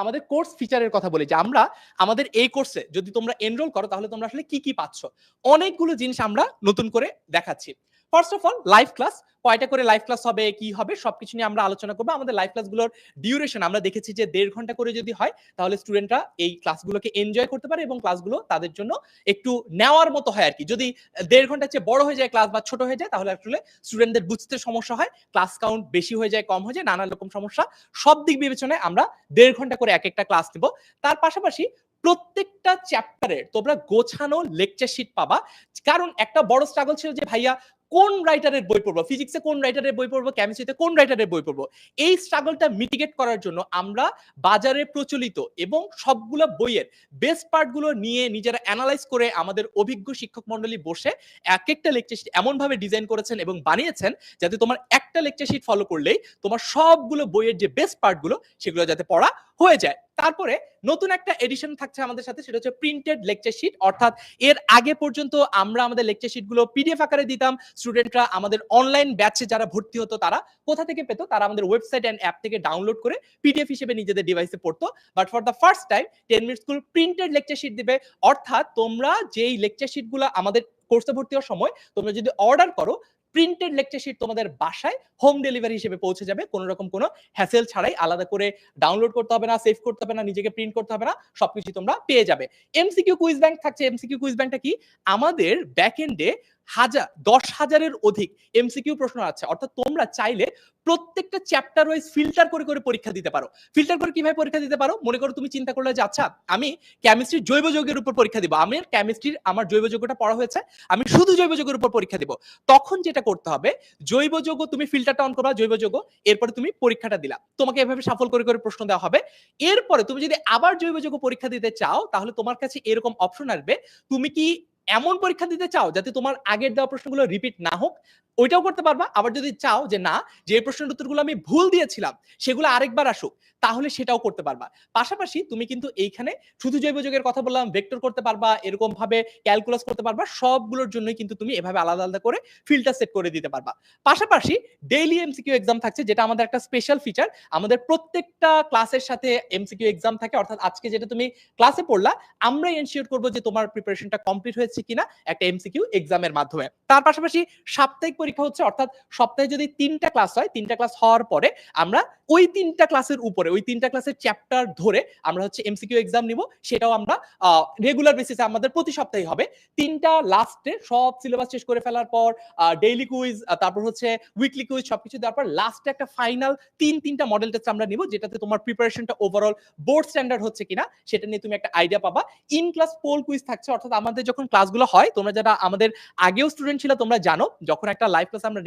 আমাদের কোর্স ফিচারের কথা বলি যে আমরা আমাদের এই কোর্সে যদি তোমরা এনরোল করো তাহলে তোমরা আসলে কি কি পাচ্ছ? অনেকগুলো জিনিস আমরা নতুন করে দেখাচ্ছি। First of all live class কয়টা করে লাইভ ক্লাস হবে, কি হবে, সবকিছু নিয়ে আমরা আলোচনা করব। আমাদের লাইভ ক্লাসগুলোর ডিউরেশন আমরা দেখেছি যে দেড় ঘণ্টা করে যদি হয়, তাহলে স্টুডেন্টরা এই ক্লাসগুলোকে এনজয় করতে পারে এবং ক্লাসগুলো তাদের জন্য একটু নেওয়ার মতো হয় আর কি যদি দেড় ঘণ্টা চেয়ে বড় হয়ে যায় ক্লাস বা ছোট হয়ে যায়, তাহলে আসলে স্টুডেন্টদের বুঝতে সমস্যা হয় ক্লাস কাউন্ট বেশি হয়ে যায়, কম হয়ে যায় নানা রকম সমস্যা। সব দিক বিবেচনায় আমরা দেড় ঘণ্টা করে এক একটা ক্লাস নেব। তার পাশাপাশি প্রত্যেকটা চ্যাপ্টারের তোমরা গোছানো লেকচার শিট পাবা। কারণ একটা বড় স্ট্রাগল ছিল যে ভাইয়া কোন রাইটারের বই পড়ব? ফিজিক্সে কোন রাইটারের বই পড়ব? কেমিস্ট্রিতে কোন রাইটারের বই পড়ব? এই স্ট্রাগলটা মিটিগেট করার জন্য আমরা বাজারে প্রচলিত এবং সবগুলো বইয়ের বেস্ট পার্টগুলো নিয়ে নিজেরা অ্যানালাইজ করে আমাদের অভিজ্ঞ শিক্ষক মন্ডলী বসে এক একটা লেকচার শিট এমনভাবে ডিজাইন করেছেন এবং বানিয়েছেন যাতে তোমার একটা লেকচার শিট ফলো করলেই তোমার সবগুলো বইয়ের যে বেস্ট পার্টগুলো সেগুলো যাতে পড়া হয়ে যায়। তারপরে নতুন একটা এডিশন থাকছে আমাদের সাথে, সেটা হচ্ছে প্রিন্টেড লেকচার শিট অর্থাৎ এর আগে পর্যন্ত আমরা আমাদের লেকচার শিটগুলো পিডিএফ আকারে দিতাম স্টুডেন্টরা আমাদের অনলাইন ব্যাচে যারা ভর্তি হতো, তারা কোথা থেকে পেতো? তারা আমাদের ওয়েবসাইট অ্যান্ড অ্যাপ থেকে ডাউনলোড করে পিডিএফ হিসেবে নিজেদের ডিভাইসে পড়তো। But for the first time Ten Minute School printed lecture sheet দিবে। অর্থাৎ তোমরা যেই লেকচার শিটগুলো আমাদের কোর্সে ভর্তি হওয়ার সময় তোমরা যদি অর্ডার করো প্রিন্টেড লেকচার শিট তোমাদের বাসায় হোম ডেলিভারি হিসেবে পৌঁছে যাবে। কোনো রকম কোনো হ্যাসেল ছাড়াই আলাদা করে ডাউনলোড করতে হবে না সেভ করতে হবে না, নিজেকে প্রিন্ট করতে হবে না সবকিছু তোমরা পেয়ে যাবে। এমসিকিউ কুইজ ব্যাংক থাকছে। এমসিকিউ কুইজ ব্যাংকটা কি? আমাদের ব্যাক এন্ডে হাজার, দশ হাজারের অধিক এমসিকিউ প্রশ্ন আছে। অর্থাৎ তোমরা চাইলে প্রত্যেকটা চ্যাপ্টার ওয়াইজ ফিল্টার করে করে পরীক্ষা দিতে পারো। ফিল্টার করে কীভাবে পরীক্ষা দিতে পারো? মনে করো তুমি চিন্তা করলে যে আচ্ছা আমি কেমিস্ট্রির জৈব যৌগের উপর পরীক্ষা দিব। আমি কেমিস্ট্রির আমার জৈব যৌগটা পড়া হয়েছে, আমি শুধু জৈব যৌগের উপর পরীক্ষা দিব। তখন যেটা করতে হবে, জৈব যৌগ তুমি ফিল্টারটা অন করবা, জৈব যৌগ, এরপরে তুমি পরীক্ষাটা দিলা। তোমাকে এভাবে সাফল করে করে প্রশ্ন দেওয়া হবে। এরপরে তুমি যদি আবার জৈব যৌগ পরীক্ষা দিতে চাও, তাহলে তোমার কাছে এরকম অপশন আসবে। তুমি কি এমন পরীক্ষা দিতে চাও যাতে তোমার আগের দেওয়া প্রশ্নগুলো রিপিট না হোক ওইটাও করতে পারবা। আবার যদি চাও যে না, যে প্রশ্নের উত্তরগুলো আমি ভুল দিয়েছিলাম, সেগুলো আরেকবার আসুক, তাহলে সেটাও করতে পারবা। পাশাপাশি তুমি কিন্তু এইখানে শুধু জৈব যৌগের কথা বললাম ভেক্টর করতে পারবা এরকম ভাবে ক্যালকুলাস করতে পারবা, সবগুলোর জন্যই কিন্তু তুমি এভাবে আলাদা আলাদা করে ফিল্টার সেট করে দিতে পারবা। পাশাপাশি ডেইলি এমসিকিউ এক্সাম থাকছে, যেটা আমাদের একটা স্পেশাল ফিচার আমাদের প্রত্যেকটা ক্লাসের সাথে এমসিকিউ এক্সাম থাকে, অর্থাৎ আজকে যেটা তুমি ক্লাসে পড়লা আমরা এনশিওর করব যে তোমার প্রিপারেশনটা কমপ্লিট হয়েছে কিনা একটা এমসিকিউ এক্সামের মাধ্যমে। তার পাশাপাশি সাপ্তাহিক পরীক্ষা হচ্ছে, অর্থাৎ সপ্তাহে যদি তিনটা ক্লাস হয়, তিনটা ক্লাস হওয়ার পরে আমরা ওই তিনটা ক্লাসের উপরে, ওই তিনটা ক্লাসের চ্যাপ্টার ধরে আমরা হচ্ছে এমসিকিউ এক্সাম নিব। সেটাও আমরা রেগুলার বেসিসে আমাদের প্রতি সপ্তাহে হবে। তিনটা লাস্টে সব সিলেবাস শেষ করে ফেলার পর ডেইলি কুইজ তারপর হচ্ছে উইকলি কুইজ সবকিছু দেওয়ার পর লাস্টে একটা ফাইনাল তিন, তিনটা মডেল টেস্ট আমরা নিব, যেটাতে তোমার প্রিপারেশনটা ওভারঅল বোর্ড স্ট্যান্ডার্ড হচ্ছে কিনা, সেটা নিয়ে তুমি একটা আইডিয়া পাবা। ইন ক্লাস পোল কুইজ থাকছে, অর্থাৎ আমাদের যখন ক্লাসগুলো হয়, তোমরা যারা আমাদের আগেও স্টুডেন্ট ছিল, তোমরা জানো, যখন একটা লাইভ ক্লাস আমরা